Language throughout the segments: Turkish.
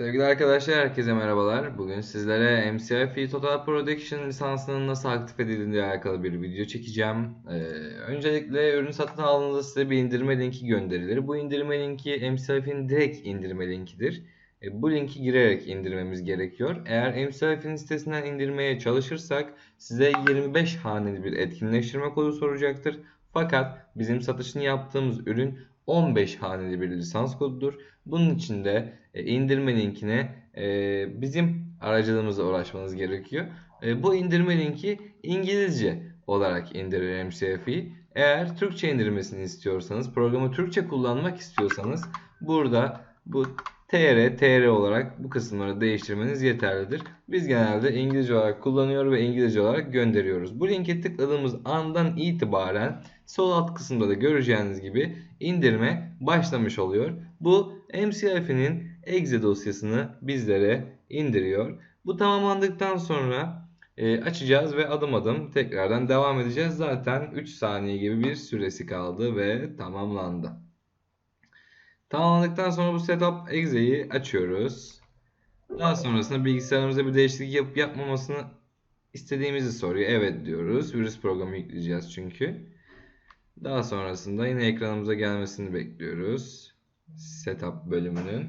Sevgili arkadaşlar, herkese merhabalar. Bugün sizlere MCFE Total Production lisansının nasıl aktif edildiğine alakalı bir video çekeceğim. Ee, öncelikle ürün satın aldığınızda size bir indirme linki gönderilir. Bu indirme linki MCFE'nin direkt indirme linkidir. E, bu linki girerek indirmemiz gerekiyor. Eğer MCFE'nin sitesinden indirmeye çalışırsak size 25 haneli bir etkinleştirme kodu soracaktır. Fakat bizim satışını yaptığımız ürün 15 haneli bir lisans kodudur. Bunun için de e, indirme linkine e, bizim aracılığımızla ulaşmanız gerekiyor. E, bu indirme linki İngilizce olarak indirir MCF'i. Eğer Türkçe indirmesini istiyorsanız, programı Türkçe kullanmak istiyorsanız burada bu TR, TR olarak bu kısımları değiştirmeniz yeterlidir. Biz genelde İngilizce olarak kullanıyor ve İngilizce olarak gönderiyoruz. Bu linke tıkladığımız andan itibaren sol alt kısımda da göreceğiniz gibi indirme başlamış oluyor. Bu MCF'nin exe dosyasını bizlere indiriyor. Bu tamamlandıktan sonra e, açacağız ve adım adım tekrardan devam edeceğiz. Zaten 3 saniye gibi bir süresi kaldı ve tamamlandı. Tamamladıktan sonra bu setup exe'yi açıyoruz. Daha sonrasında bilgisayarımıza bir değişiklik yapıp yapmamasını istediğimizi soruyor. Evet diyoruz. Virüs programı yükleyeceğiz çünkü. Daha sonrasında yine ekranımıza gelmesini bekliyoruz. Setup bölümünün.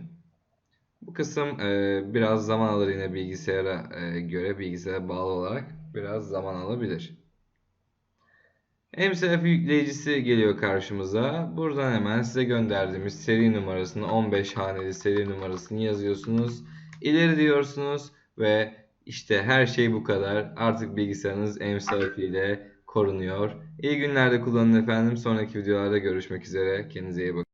Bu kısım e, biraz zaman alır yine bilgisayara e, göre bilgisayara bağlı olarak biraz zaman alabilir. MCF yükleyicisi geliyor karşımıza. Buradan hemen size gönderdiğimiz seri numarasını 15 haneli seri numarasını yazıyorsunuz. İleri diyorsunuz ve işte her şey bu kadar. Artık bilgisayarınız MCF ile korunuyor. İyi günlerde kullanın efendim. Sonraki videolarda görüşmek üzere. Kendinize iyi bakın.